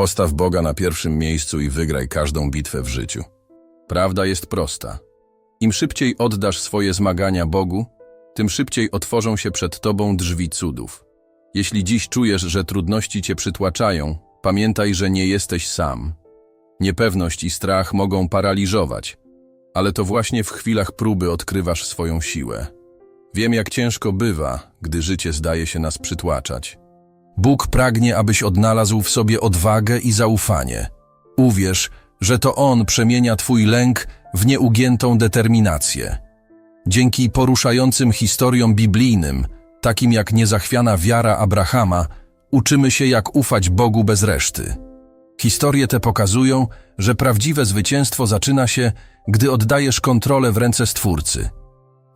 Postaw Boga na pierwszym miejscu i wygraj każdą bitwę w życiu. Prawda jest prosta. Im szybciej oddasz swoje zmagania Bogu, tym szybciej otworzą się przed Tobą drzwi cudów. Jeśli dziś czujesz, że trudności Cię przytłaczają, pamiętaj, że nie jesteś sam. Niepewność i strach mogą paraliżować, ale to właśnie w chwilach próby odkrywasz swoją siłę. Wiem, jak ciężko bywa, gdy życie zdaje się nas przytłaczać. Bóg pragnie, abyś odnalazł w sobie odwagę i zaufanie. Uwierz, że to On przemienia Twój lęk w nieugiętą determinację. Dzięki poruszającym historiom biblijnym, takim jak niezachwiana wiara Abrahama, uczymy się, jak ufać Bogu bez reszty. Historie te pokazują, że prawdziwe zwycięstwo zaczyna się, gdy oddajesz kontrolę w ręce Stwórcy.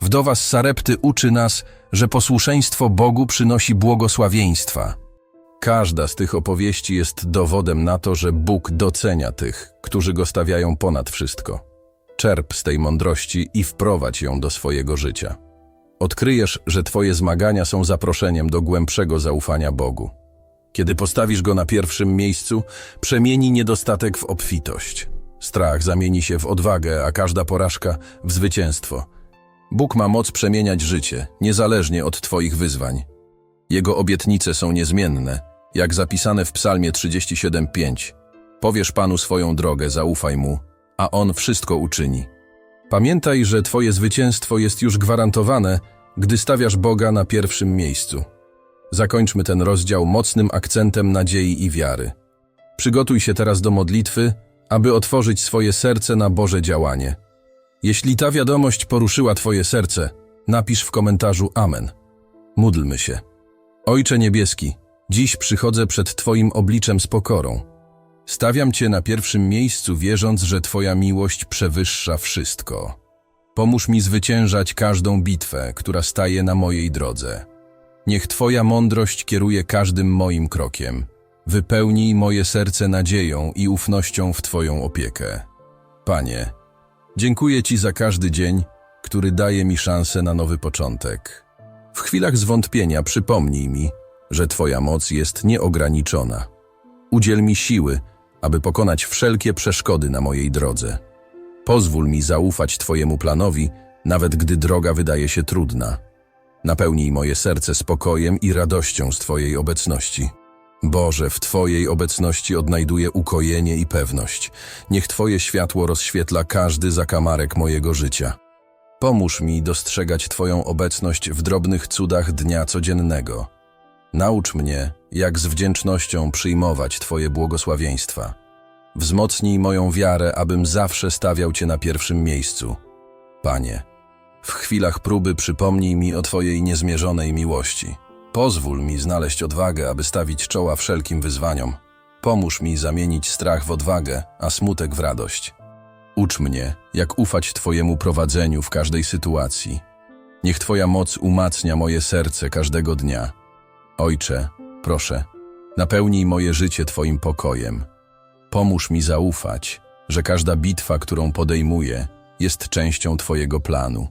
Wdowa z Sarepty uczy nas, że posłuszeństwo Bogu przynosi błogosławieństwa. Każda z tych opowieści jest dowodem na to, że Bóg docenia tych, którzy go stawiają ponad wszystko. Czerp z tej mądrości i wprowadź ją do swojego życia. Odkryjesz, że Twoje zmagania są zaproszeniem do głębszego zaufania Bogu. Kiedy postawisz go na pierwszym miejscu, przemieni niedostatek w obfitość. Strach zamieni się w odwagę, a każda porażka w zwycięstwo. Bóg ma moc przemieniać życie, niezależnie od Twoich wyzwań. Jego obietnice są niezmienne, jak zapisane w Psalmie 37:5. Powiesz Panu swoją drogę, zaufaj mu, a on wszystko uczyni. Pamiętaj, że Twoje zwycięstwo jest już gwarantowane, gdy stawiasz Boga na pierwszym miejscu. Zakończmy ten rozdział mocnym akcentem nadziei i wiary. Przygotuj się teraz do modlitwy, aby otworzyć swoje serce na Boże działanie. Jeśli ta wiadomość poruszyła Twoje serce, napisz w komentarzu Amen. Módlmy się. Ojcze Niebieski, dziś przychodzę przed Twoim obliczem z pokorą. Stawiam Cię na pierwszym miejscu, wierząc, że Twoja miłość przewyższa wszystko. Pomóż mi zwyciężać każdą bitwę, która staje na mojej drodze. Niech Twoja mądrość kieruje każdym moim krokiem. Wypełnij moje serce nadzieją i ufnością w Twoją opiekę. Panie, dziękuję Ci za każdy dzień, który daje mi szansę na nowy początek. W chwilach zwątpienia przypomnij mi, że Twoja moc jest nieograniczona. Udziel mi siły, aby pokonać wszelkie przeszkody na mojej drodze. Pozwól mi zaufać Twojemu planowi, nawet gdy droga wydaje się trudna. Napełnij moje serce spokojem i radością z Twojej obecności. Boże, w Twojej obecności odnajduję ukojenie i pewność. Niech Twoje światło rozświetla każdy zakamarek mojego życia. Pomóż mi dostrzegać Twoją obecność w drobnych cudach dnia codziennego. Naucz mnie, jak z wdzięcznością przyjmować Twoje błogosławieństwa. Wzmocnij moją wiarę, abym zawsze stawiał Cię na pierwszym miejscu. Panie, w chwilach próby przypomnij mi o Twojej niezmierzonej miłości. Pozwól mi znaleźć odwagę, aby stawić czoła wszelkim wyzwaniom. Pomóż mi zamienić strach w odwagę, a smutek w radość. Ucz mnie, jak ufać Twojemu prowadzeniu w każdej sytuacji. Niech Twoja moc umacnia moje serce każdego dnia. Ojcze, proszę, napełnij moje życie Twoim pokojem. Pomóż mi zaufać, że każda bitwa, którą podejmuję, jest częścią Twojego planu.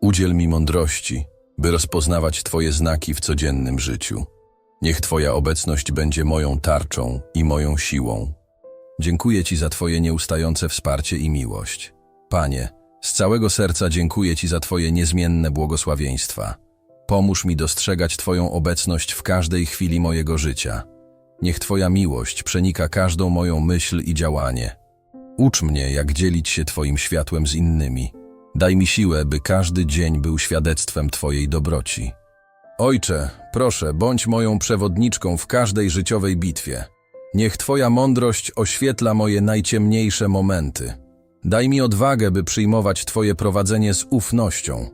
Udziel mi mądrości, by rozpoznawać Twoje znaki w codziennym życiu. Niech Twoja obecność będzie moją tarczą i moją siłą. Dziękuję Ci za Twoje nieustające wsparcie i miłość. Panie, z całego serca dziękuję Ci za Twoje niezmienne błogosławieństwa. Pomóż mi dostrzegać Twoją obecność w każdej chwili mojego życia. Niech Twoja miłość przenika każdą moją myśl i działanie. Ucz mnie, jak dzielić się Twoim światłem z innymi. Daj mi siłę, by każdy dzień był świadectwem Twojej dobroci. Ojcze, proszę, bądź moją przewodniczką w każdej życiowej bitwie. Niech Twoja mądrość oświetla moje najciemniejsze momenty. Daj mi odwagę, by przyjmować Twoje prowadzenie z ufnością.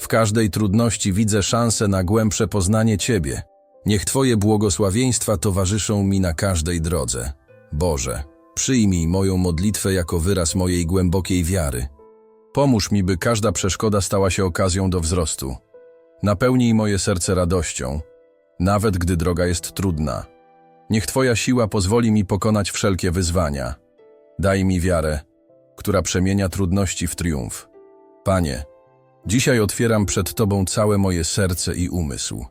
W każdej trudności widzę szansę na głębsze poznanie Ciebie. Niech Twoje błogosławieństwa towarzyszą mi na każdej drodze. Boże, przyjmij moją modlitwę jako wyraz mojej głębokiej wiary. Pomóż mi, by każda przeszkoda stała się okazją do wzrostu. Napełnij moje serce radością, nawet gdy droga jest trudna. Niech Twoja siła pozwoli mi pokonać wszelkie wyzwania. Daj mi wiarę, która przemienia trudności w triumf. Panie, dzisiaj otwieram przed Tobą całe moje serce i umysł.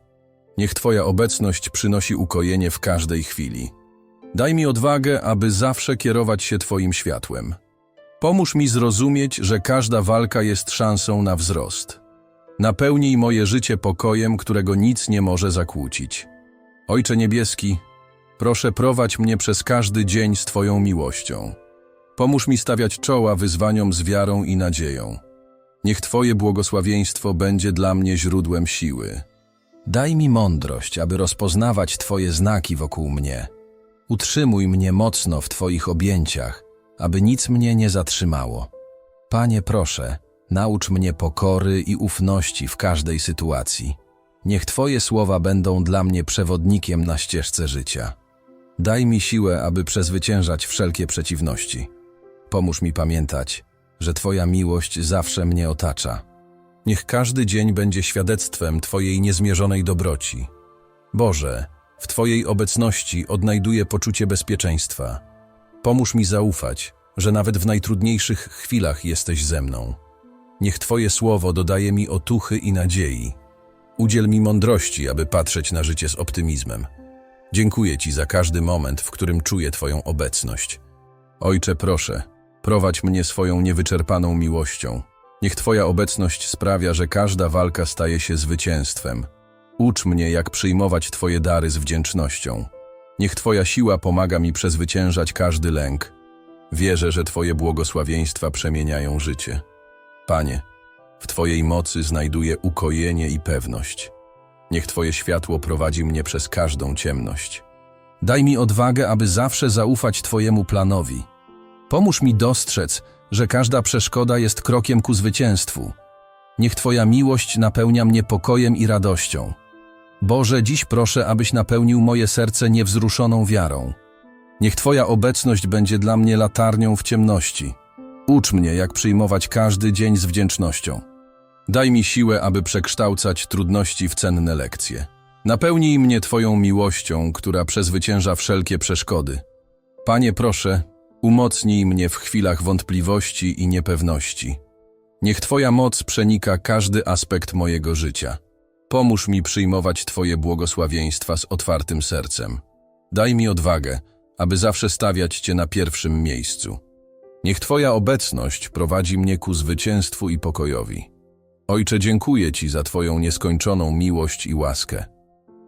Niech Twoja obecność przynosi ukojenie w każdej chwili. Daj mi odwagę, aby zawsze kierować się Twoim światłem. Pomóż mi zrozumieć, że każda walka jest szansą na wzrost. Napełnij moje życie pokojem, którego nic nie może zakłócić. Ojcze Niebieski, proszę prowadź mnie przez każdy dzień z Twoją miłością. Pomóż mi stawiać czoła wyzwaniom z wiarą i nadzieją. Niech Twoje błogosławieństwo będzie dla mnie źródłem siły. Daj mi mądrość, aby rozpoznawać Twoje znaki wokół mnie. Utrzymuj mnie mocno w Twoich objęciach, aby nic mnie nie zatrzymało. Panie, proszę, naucz mnie pokory i ufności w każdej sytuacji. Niech Twoje słowa będą dla mnie przewodnikiem na ścieżce życia. Daj mi siłę, aby przezwyciężać wszelkie przeciwności. Pomóż mi pamiętać, że Twoja miłość zawsze mnie otacza. Niech każdy dzień będzie świadectwem Twojej niezmierzonej dobroci. Boże, w Twojej obecności odnajduję poczucie bezpieczeństwa. Pomóż mi zaufać, że nawet w najtrudniejszych chwilach jesteś ze mną. Niech Twoje słowo dodaje mi otuchy i nadziei. Udziel mi mądrości, aby patrzeć na życie z optymizmem. Dziękuję Ci za każdy moment, w którym czuję Twoją obecność. Ojcze, proszę, prowadź mnie swoją niewyczerpaną miłością. Niech Twoja obecność sprawia, że każda walka staje się zwycięstwem. Ucz mnie, jak przyjmować Twoje dary z wdzięcznością. Niech Twoja siła pomaga mi przezwyciężać każdy lęk. Wierzę, że Twoje błogosławieństwa przemieniają życie. Panie, w Twojej mocy znajduję ukojenie i pewność. Niech Twoje światło prowadzi mnie przez każdą ciemność. Daj mi odwagę, aby zawsze zaufać Twojemu planowi. Pomóż mi dostrzec, że każda przeszkoda jest krokiem ku zwycięstwu. Niech Twoja miłość napełnia mnie pokojem i radością. Boże, dziś proszę, abyś napełnił moje serce niewzruszoną wiarą. Niech Twoja obecność będzie dla mnie latarnią w ciemności. Ucz mnie, jak przyjmować każdy dzień z wdzięcznością. Daj mi siłę, aby przekształcać trudności w cenne lekcje. Napełnij mnie Twoją miłością, która przezwycięża wszelkie przeszkody. Panie, proszę, umocnij mnie w chwilach wątpliwości i niepewności. Niech Twoja moc przenika każdy aspekt mojego życia. Pomóż mi przyjmować Twoje błogosławieństwa z otwartym sercem. Daj mi odwagę, aby zawsze stawiać Cię na pierwszym miejscu. Niech Twoja obecność prowadzi mnie ku zwycięstwu i pokojowi. Ojcze, dziękuję Ci za Twoją nieskończoną miłość i łaskę.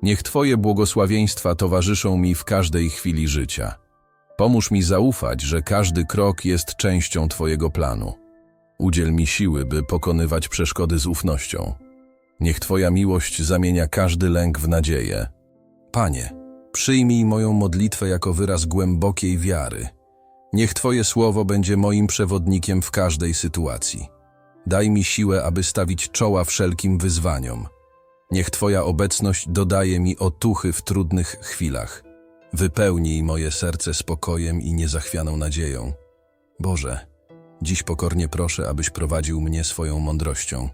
Niech Twoje błogosławieństwa towarzyszą mi w każdej chwili życia. Pomóż mi zaufać, że każdy krok jest częścią Twojego planu. Udziel mi siły, by pokonywać przeszkody z ufnością. Niech Twoja miłość zamienia każdy lęk w nadzieję. Panie, przyjmij moją modlitwę jako wyraz głębokiej wiary. Niech Twoje słowo będzie moim przewodnikiem w każdej sytuacji. Daj mi siłę, aby stawić czoła wszelkim wyzwaniom. Niech Twoja obecność dodaje mi otuchy w trudnych chwilach. Wypełnij moje serce spokojem i niezachwianą nadzieją. Boże, dziś pokornie proszę, abyś prowadził mnie swoją mądrością.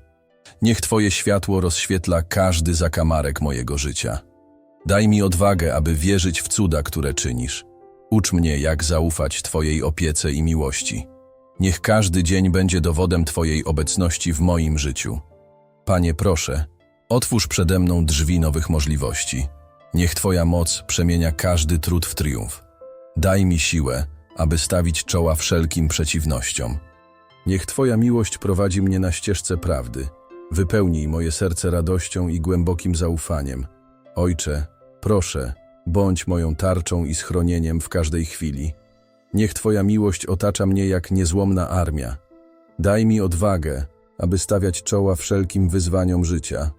Niech Twoje światło rozświetla każdy zakamarek mojego życia. Daj mi odwagę, aby wierzyć w cuda, które czynisz. Ucz mnie, jak zaufać Twojej opiece i miłości. Niech każdy dzień będzie dowodem Twojej obecności w moim życiu. Panie, proszę, otwórz przede mną drzwi nowych możliwości. Niech Twoja moc przemienia każdy trud w triumf. Daj mi siłę, aby stawić czoła wszelkim przeciwnościom. Niech Twoja miłość prowadzi mnie na ścieżce prawdy. Wypełnij moje serce radością i głębokim zaufaniem. Ojcze, proszę, bądź moją tarczą i schronieniem w każdej chwili. Niech Twoja miłość otacza mnie jak niezłomna armia. Daj mi odwagę, aby stawiać czoła wszelkim wyzwaniom życia.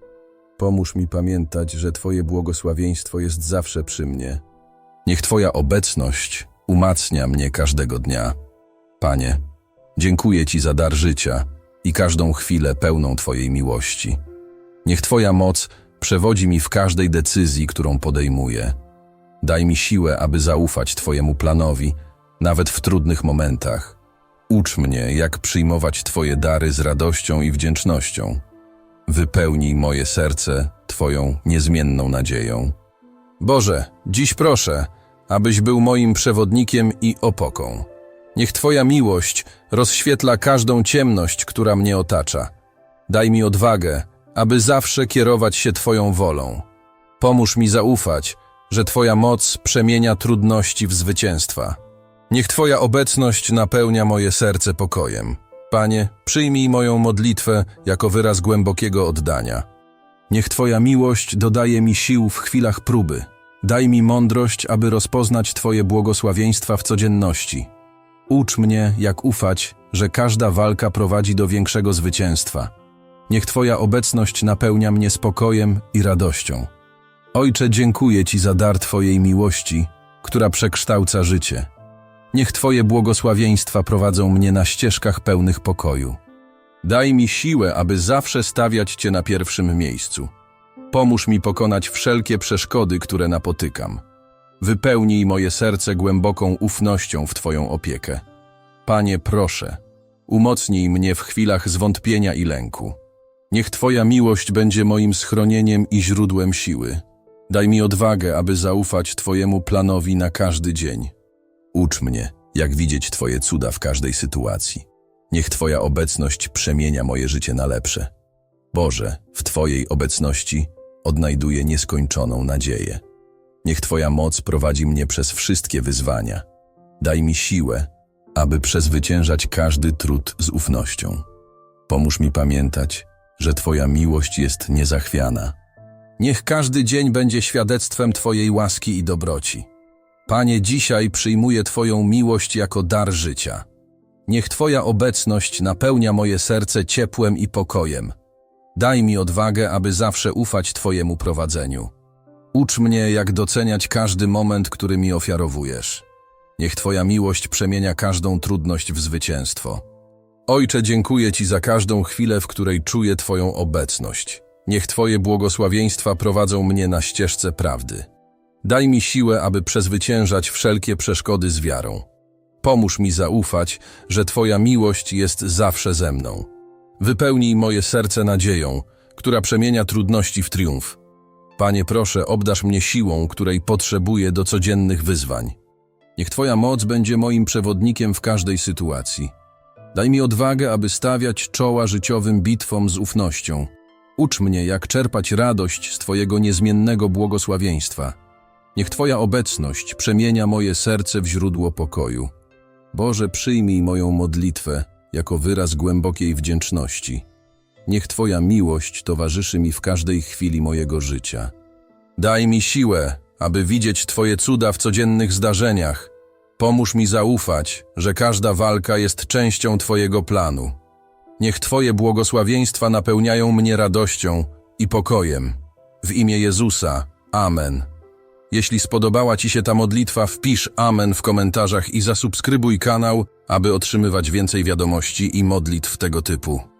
Pomóż mi pamiętać, że Twoje błogosławieństwo jest zawsze przy mnie. Niech Twoja obecność umacnia mnie każdego dnia. Panie, dziękuję Ci za dar życia i każdą chwilę pełną Twojej miłości. Niech Twoja moc przewodzi mi w każdej decyzji, którą podejmuję. Daj mi siłę, aby zaufać Twojemu planowi, nawet w trudnych momentach. Ucz mnie, jak przyjmować Twoje dary z radością i wdzięcznością. Wypełnij moje serce Twoją niezmienną nadzieją. Boże, dziś proszę, abyś był moim przewodnikiem i opoką. Niech Twoja miłość rozświetla każdą ciemność, która mnie otacza. Daj mi odwagę, aby zawsze kierować się Twoją wolą. Pomóż mi zaufać, że Twoja moc przemienia trudności w zwycięstwa. Niech Twoja obecność napełnia moje serce pokojem. Panie, przyjmij moją modlitwę jako wyraz głębokiego oddania. Niech Twoja miłość dodaje mi sił w chwilach próby. Daj mi mądrość, aby rozpoznać Twoje błogosławieństwa w codzienności. Ucz mnie, jak ufać, że każda walka prowadzi do większego zwycięstwa. Niech Twoja obecność napełnia mnie spokojem i radością. Ojcze, dziękuję Ci za dar Twojej miłości, która przekształca życie. Niech Twoje błogosławieństwa prowadzą mnie na ścieżkach pełnych pokoju. Daj mi siłę, aby zawsze stawiać Cię na pierwszym miejscu. Pomóż mi pokonać wszelkie przeszkody, które napotykam. Wypełnij moje serce głęboką ufnością w Twoją opiekę. Panie, proszę, umocnij mnie w chwilach zwątpienia i lęku. Niech Twoja miłość będzie moim schronieniem i źródłem siły. Daj mi odwagę, aby zaufać Twojemu planowi na każdy dzień. Ucz mnie, jak widzieć Twoje cuda w każdej sytuacji. Niech Twoja obecność przemienia moje życie na lepsze. Boże, w Twojej obecności odnajduję nieskończoną nadzieję. Niech Twoja moc prowadzi mnie przez wszystkie wyzwania. Daj mi siłę, aby przezwyciężać każdy trud z ufnością. Pomóż mi pamiętać, że Twoja miłość jest niezachwiana. Niech każdy dzień będzie świadectwem Twojej łaski i dobroci. Panie, dzisiaj przyjmuję Twoją miłość jako dar życia. Niech Twoja obecność napełnia moje serce ciepłem i pokojem. Daj mi odwagę, aby zawsze ufać Twojemu prowadzeniu. Ucz mnie, jak doceniać każdy moment, który mi ofiarowujesz. Niech Twoja miłość przemienia każdą trudność w zwycięstwo. Ojcze, dziękuję Ci za każdą chwilę, w której czuję Twoją obecność. Niech Twoje błogosławieństwa prowadzą mnie na ścieżce prawdy. Daj mi siłę, aby przezwyciężać wszelkie przeszkody z wiarą. Pomóż mi zaufać, że Twoja miłość jest zawsze ze mną. Wypełnij moje serce nadzieją, która przemienia trudności w triumf. Panie, proszę, obdarz mnie siłą, której potrzebuję do codziennych wyzwań. Niech Twoja moc będzie moim przewodnikiem w każdej sytuacji. Daj mi odwagę, aby stawiać czoła życiowym bitwom z ufnością. Ucz mnie, jak czerpać radość z Twojego niezmiennego błogosławieństwa. Niech Twoja obecność przemienia moje serce w źródło pokoju. Boże, przyjmij moją modlitwę jako wyraz głębokiej wdzięczności. Niech Twoja miłość towarzyszy mi w każdej chwili mojego życia. Daj mi siłę, aby widzieć Twoje cuda w codziennych zdarzeniach. Pomóż mi zaufać, że każda walka jest częścią Twojego planu. Niech Twoje błogosławieństwa napełniają mnie radością i pokojem. W imię Jezusa. Amen. Jeśli spodobała Ci się ta modlitwa, wpisz Amen w komentarzach i zasubskrybuj kanał, aby otrzymywać więcej wiadomości i modlitw tego typu.